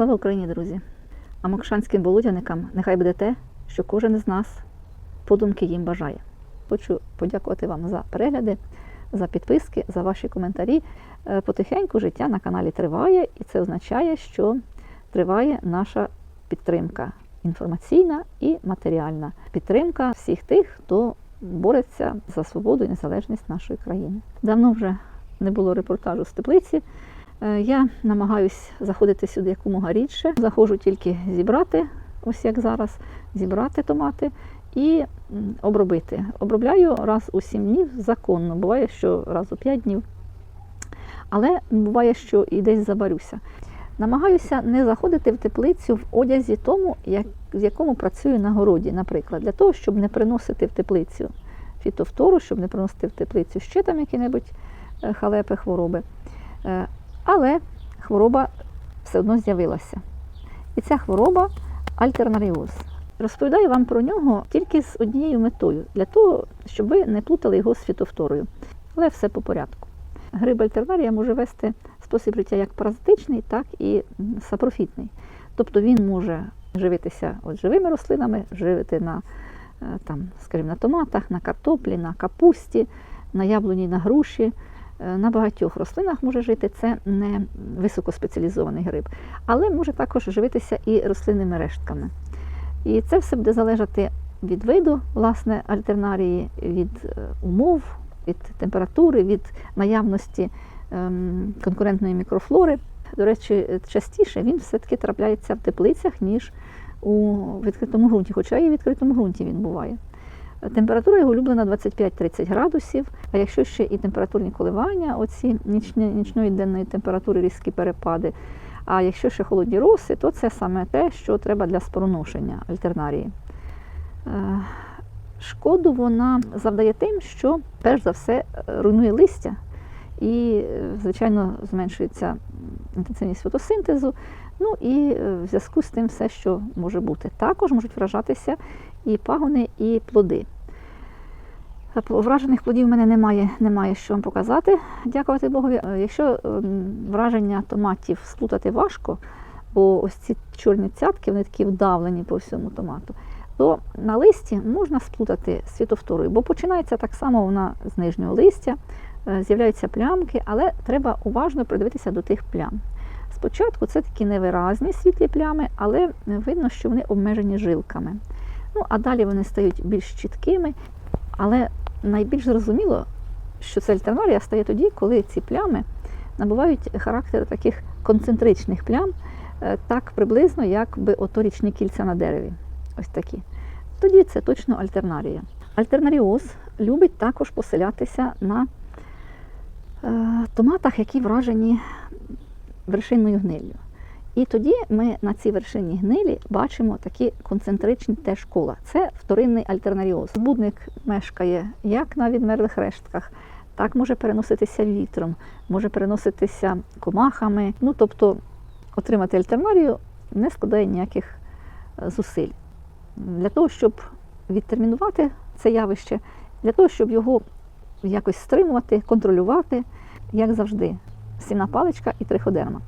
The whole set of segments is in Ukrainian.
Слава Україні, друзі! А мокшанським болотяникам нехай буде те, що кожен із нас подумки їм бажає. Хочу подякувати вам за перегляди, за підписки, за ваші коментарі. Е, Потихеньку життя на каналі триває, і це означає, що триває наша підтримка інформаційна і матеріальна підтримка всіх тих, хто бореться за свободу і незалежність нашої країни. Давно вже не було репортажу з теплиці. Е, Я намагаюсь заходити сюди якомога рідше. Заходжу тільки зібрати, ось як зараз, зібрати томати і обробити. Обробляю раз у 7 днів законно. Буває, що раз у 5 днів. Але буває, що і десь забарюся. Намагаюся не заходити в теплицю в одязі тому, як, в якому працюю на городі, наприклад, для того, щоб не приносити в теплицю фітофтору, щоб не приносити в теплицю ще там які-небудь е, халепи, хвороби. Але хвороба все одно з'явилася. І ця хвороба альтернаріоз. Розповідаю вам про нього тільки з однією метою, для того, щоб ви не плутали його з фітофторою. Але все по порядку. Гриб альтернарія може вести спосіб життя як паразитичний, так і сапрофітний. Тобто він може живитися от живими рослинами, живити на, е, там, скажімо, на томатах, на картоплі, на капусті, на яблуні, на груші. Е, На багатьох рослинах може жити це не високоспеціалізований гриб, але може також живитися і рослинними рештками. І це все буде залежати від виду власне альтернарії, від е, умов, від температури, від наявності ем, конкурентної мікрофлори. До речі, частіше він все-таки трапляється в теплицях, ніж у відкритому ґрунті, хоча і в відкритому ґрунті він буває. Температура його улюблена 25-30 градусів, а якщо ще і температурні коливання, оці нічної денної температури, різкі перепади, а якщо ще холодні роси, то це саме те, що треба для спороношення альтернарії. Е, Шкоду вона завдає тим, що перш за все е, руйнує листя і, е, звичайно, зменшується інтенсивність фотосинтезу. Ну і е, в зв'язку з тим все, що може бути. Також можуть вражатися і пагони, і плоди. Е, Вражених плодів в мене немає, немає що вам показати, дякувати Богові. Е, Якщо ем, враження томатів сплутати важко, бо ось ці чорні цятки, вони такі вдавлені по всьому томату, то на листі можна сплутати з фітофторою, бо починається так само вона з нижнього листя, з'являються плямки, але треба уважно придивитися до тих плям. Спочатку це такі невиразні світлі плями, але видно, що вони обмежені жилками. Ну, а далі вони стають більш чіткими. Але найбільш зрозуміло, що це альтернарія стає тоді, коли ці плями набувають характер таких концентричних плям, е, так приблизно, як би ото річні кільця на дереві. Ось такі. Тоді це точно альтернарія. Альтернаріоз любить також поселятися на е, томатах, які вражені вершинною гниллю. І тоді ми на цій вершині гнилі бачимо такі концентричні теж кола. Це вторинний альтернаріоз. Збудник мешкає як на відмерлих рештках, так може переноситися вітром, може переноситися комахами. Ну, тобто отримати альтернарію не складає ніяких е, зусиль. Для того, щоб відтермінувати це явище, для того, щоб його якось стримувати, контролювати, як завжди, сіна паличка і триходерма.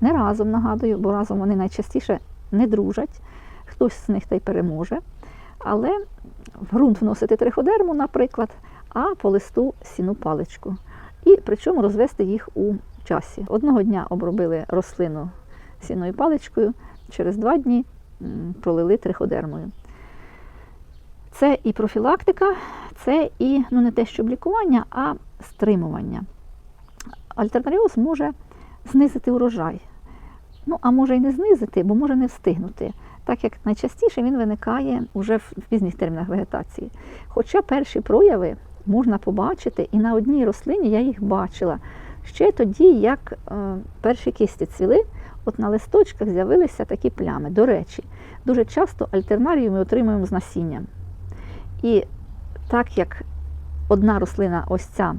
Не разом нагадую, бо разом вони найчастіше не дружать, хтось з них та й переможе. Але в ґрунт вносити триходерму, наприклад, а по листу сіну паличку. І причому розвести їх у часі. Одного дня обробили рослину сіною паличкою, через два дні пролили триходермою. Це і профілактика, це і ну, не те, щоб лікування, а стримування. Альтернаріоз може знизити урожай. Ну, а може і не знизити, бо може не встигнути, так як найчастіше він виникає вже в пізніх термінах вегетації. Хоча перші прояви можна побачити, і на одній рослині я їх бачила. Ще тоді, як е, перші кисті цвіли, от на листочках з'явилися такі плями. До речі, дуже часто альтернарію ми отримуємо з насінням. І так як одна рослина, ось ця,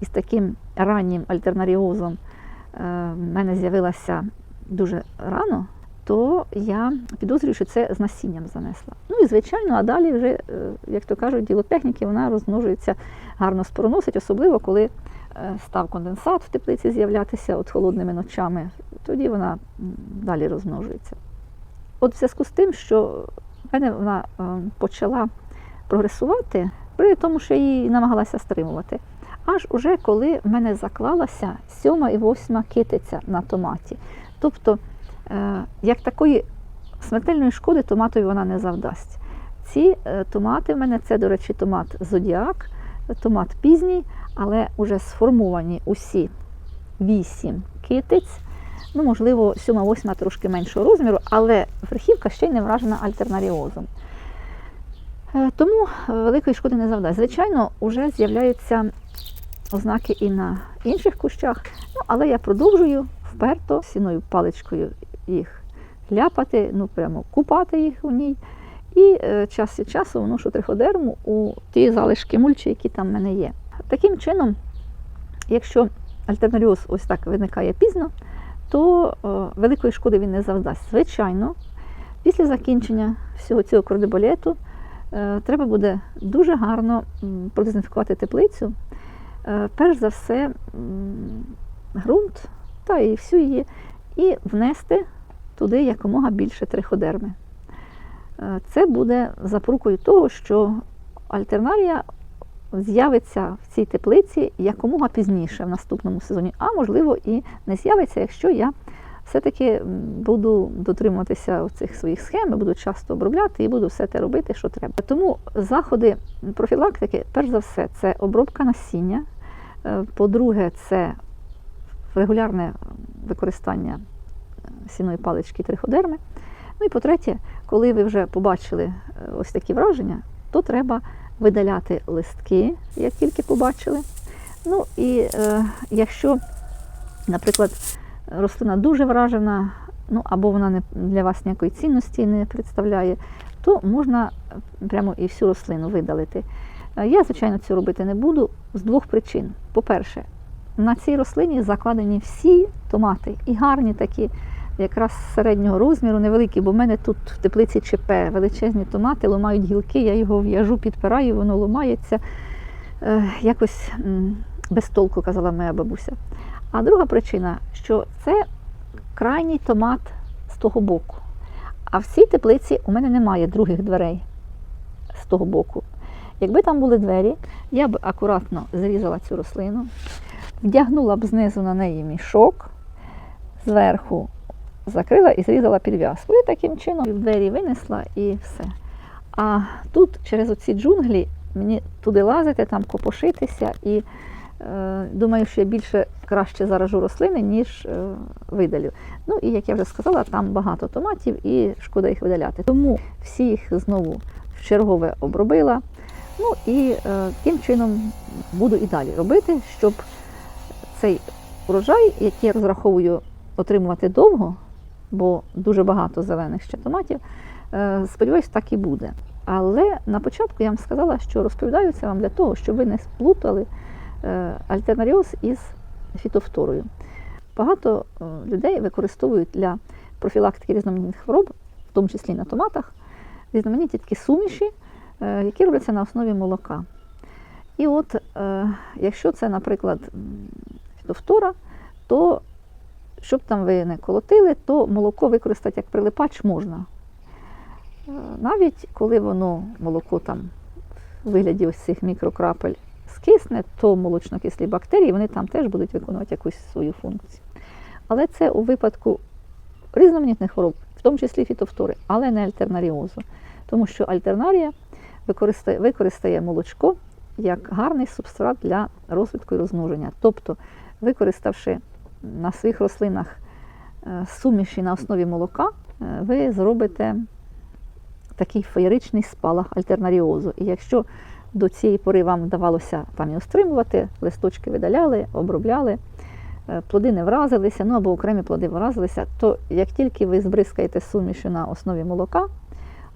із таким раннім альтернаріозом е, в мене з'явилася дуже рано, то я підозрюю, що це з насінням занесла. Ну і звичайно, а далі вже, е, як то кажуть, діло техніки, вона розмножується, гарно спороносить, особливо коли е, став конденсат в теплиці з'являтися от холодними ночами тоді вона далі розмножується. От в зв'язку з тим, що в мене вона е, почала прогресувати, при тому, що я її намагалася стримувати. Аж уже коли в мене заклалася сьома і восьма китиця на томаті. Тобто, е, як такої смертельної шкоди томатові вона не завдасть. Ці е, томати в мене це, до речі, томат Зодіак, томат пізній, але вже сформовані усі вісім китиць. Ну, можливо, сьома, восьма трошки меншого розміру, але верхівка ще й не вражена альтернаріозом. Е, Тому великої шкоди не завдасть. Звичайно, вже з'являються ознаки і на інших кущах, ну, але я продовжую вперто сіною паличкою їх ляпати, ну прямо купати їх у ній. І е, час від часу вношу триходерму у ті залишки мульчі, які там в мене є. Таким чином, якщо альтернаріоз ось так виникає пізно, то е, великої шкоди він не завдасть. Звичайно, після закінчення всього цього кордеболету е, треба буде дуже гарно продезінфікувати теплицю. Е, перш за все, ґрунт та і всю її, і внести туди якомога більше триходерми. Е, Це буде запорукою того, що альтернарія з'явиться в цій теплиці якомога пізніше в наступному сезоні, а можливо і не з'явиться, якщо я все-таки буду дотримуватися цих своїх схем, буду часто обробляти і буду все те робити, що треба. Тому заходи профілактики, перш за все, це обробка насіння. Е, По-друге, це регулярне використання е, сіної палички триходерми. Ну і по-третє, коли ви вже побачили е, ось такі враження, то треба видаляти листки, як тільки побачили. Ну і е, якщо, наприклад, рослина дуже вражена, ну або вона не для вас ніякої цінності не представляє, то можна прямо і всю рослину видалити. Е, Я, звичайно, цього робити не буду з двох причин. По-перше, на цій рослині закладені всі томати, і гарні такі, якраз середнього розміру, невеликі, бо в мене тут в теплиці ЧП величезні томати, ламають гілки, я його в'яжу, підпираю, воно ламається. Е, якось без толку, казала моя бабуся. А друга причина, що це крайній томат з того боку. А в цій теплиці у мене немає других дверей з того боку. Якби там були двері, я б акуратно зрізала цю рослину, вдягнула б знизу на неї мішок, зверху закрила і зрізала підв'язку. І таким чином двері винесла і все. А тут через оці джунглі мені туди лазити, там копошитися і е, думаю, що я більше краще заражу рослини, ніж е, видалю. Ну і як я вже сказала, там багато томатів і шкода їх видаляти. Тому всі їх знову чергове обробила. Ну і е, тим чином буду і далі робити, щоб цей урожай, який я розраховую отримувати довго, бо дуже багато зелених ще томатів, е, сподіваюся, так і буде. Але на початку я вам сказала, що розповідаю це вам для того, щоб ви не сплутали е, альтернаріоз із фітофторою. Багато людей використовують для профілактики різноманітних хвороб, в тому числі на томатах, різноманітні такі суміші, які робляться на основі молока. І от, е, якщо це, наприклад, фітофтора, то щоб там ви не колотили, то молоко використати як прилипач можна. Е, Навіть коли воно молоко там в вигляді ось цих мікрокрапель скисне, то молочно-кислі бактерії вони там теж будуть виконувати якусь свою функцію. Але це у випадку різноманітних хвороб, в тому числі фітофтори, але не альтернаріозу. Тому що альтернарія використає, використає молочко як гарний субстрат для розвитку і розмноження. Тобто, використавши на своїх рослинах е, суміші на основі молока, е, ви зробите такий феєричний спалах альтернаріозу. І якщо до цієї пори вам вдавалося там його стримувати, листочки видаляли, обробляли, е, плоди не вразилися, ну або окремі плоди вразилися, то як тільки ви збризкаєте сумішю на основі молока,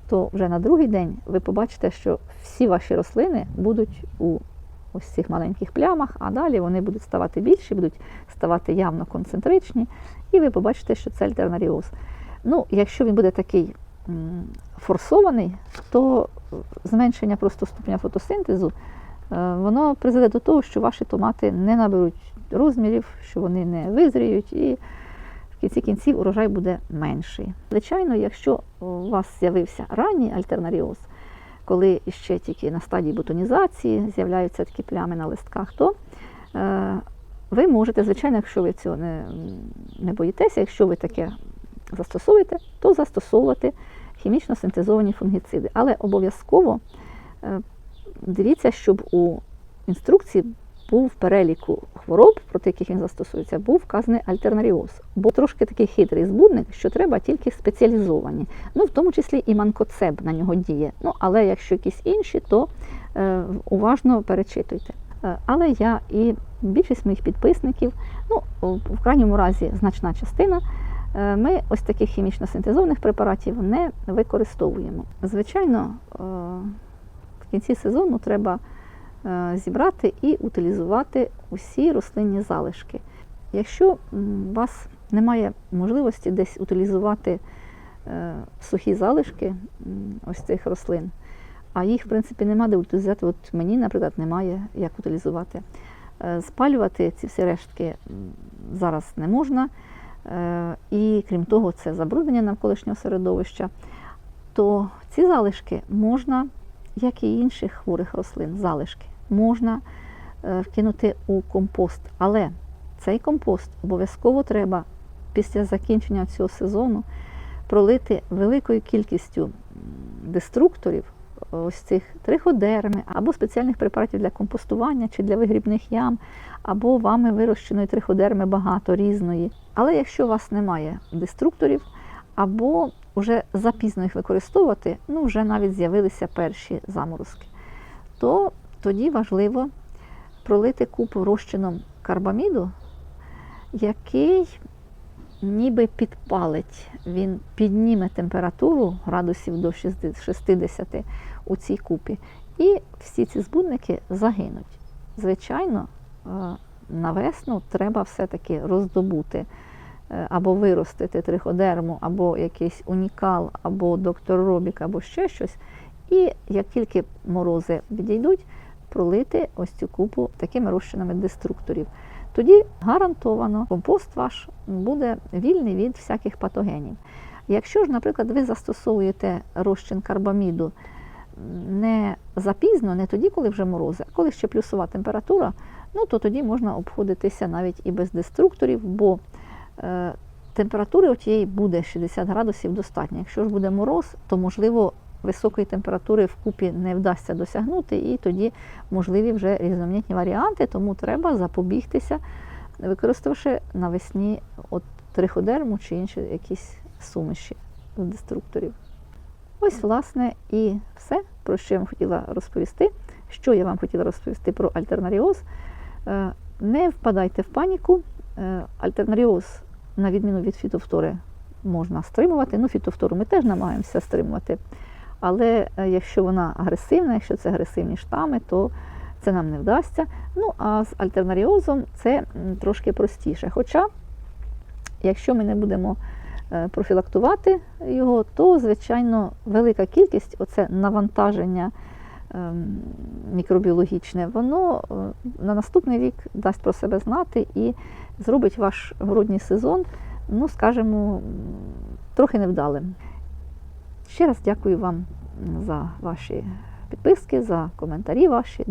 то вже на другий день ви побачите, що всі ваші рослини будуть у ось цих маленьких плямах, а далі вони будуть ставати більші, будуть ставати явно концентричні, і ви побачите, що це альтернаріоз. Ну, якщо він буде такий форсований, то зменшення просто ступеня фотосинтезу, е, воно призведе до того, що ваші томати не наберуть розмірів, що вони не визріють і в кінці кінців урожай буде менший. Звичайно, якщо у вас з'явився ранній альтернаріоз, коли ще тільки на стадії бутонізації з'являються такі плями на листках, то е, ви можете, звичайно, якщо ви цього не, не боїтеся, якщо ви таке застосуєте, то застосовувати хімічно синтезовані фунгіциди. Але обов'язково е, дивіться, щоб у інструкції був переліку хвороб, проти яких він застосується, був вказаний альтернаріоз. Бо трошки такий хитрий збудник, що треба тільки спеціалізовані. Ну, в тому числі і манкоцеб на нього діє. Ну, але якщо якісь інші, то е, уважно перечитуйте. Е, Але я і більшість моїх підписників, ну, в крайньому разі значна частина, е, ми ось таких хімічно синтезованих препаратів не використовуємо. Звичайно, е, в кінці сезону треба зібрати і утилізувати усі рослинні залишки. Якщо у вас немає можливості десь утилізувати е, сухі залишки ось цих рослин, а їх, в принципі, нема де утилізувати. От мені, наприклад, немає як утилізувати. Е, Спалювати ці всі рештки зараз не можна. Е, І крім того, це забруднення навколишнього середовища. То ці залишки можна, як і інших хворих рослин, залишки, можна е, вкинути у компост. Але цей компост обов'язково треба після закінчення цього сезону пролити великою кількістю деструкторів, ось цих триходерми, або спеціальних препаратів для компостування чи для вигрібних ям, або вами вирощеної триходерми багато різної. Але якщо у вас немає деструкторів, або вже запізно їх використовувати, ну вже навіть з'явилися перші заморозки, то тоді важливо пролити купу розчином карбаміду, який ніби підпалить, він підніме температуру градусів до 60 у цій купі, і всі ці збудники загинуть. Звичайно, е, на весну треба все-таки роздобути або виростити триходерму, або якийсь унікал, або доктор Робік, або ще щось. І як тільки морози відійдуть, пролити ось цю купу такими розчинами деструкторів. Тоді гарантовано компост ваш буде вільний від всяких патогенів. Якщо ж, наприклад, ви застосовуєте розчин карбаміду не запізно, не тоді, коли вже морози, а коли ще плюсова температура, ну то тоді можна обходитися навіть і без деструкторів, бо е, температури отієї буде 60 градусів достатньо. Якщо ж буде мороз, то можливо високої температури вкупі не вдасться досягнути, і тоді можливі вже різноманітні варіанти, тому треба запобігтися, використавши навесні от триходерму чи інші якісь суміші з деструкторів. Ось, власне, і все, про що я вам хотіла розповісти. Що я вам хотіла розповісти про альтернаріоз. Е, Не впадайте в паніку. Е, Альтернаріоз, на відміну від фітофтори, можна стримувати. Ну, фітофтору ми теж намагаємося стримувати. Але е, якщо вона агресивна, якщо це агресивні штами, то це нам не вдасться. Ну, а з альтернаріозом це трошки простіше. Хоча, якщо ми не будемо е, профілактувати його, то, звичайно, велика кількість, оце навантаження ем, мікробіологічне, воно е, на наступний рік дасть про себе знати і зробить ваш грудний сезон, ну, скажімо, трохи невдалим. Ще раз дякую вам за ваші підписки, за коментарі ваші.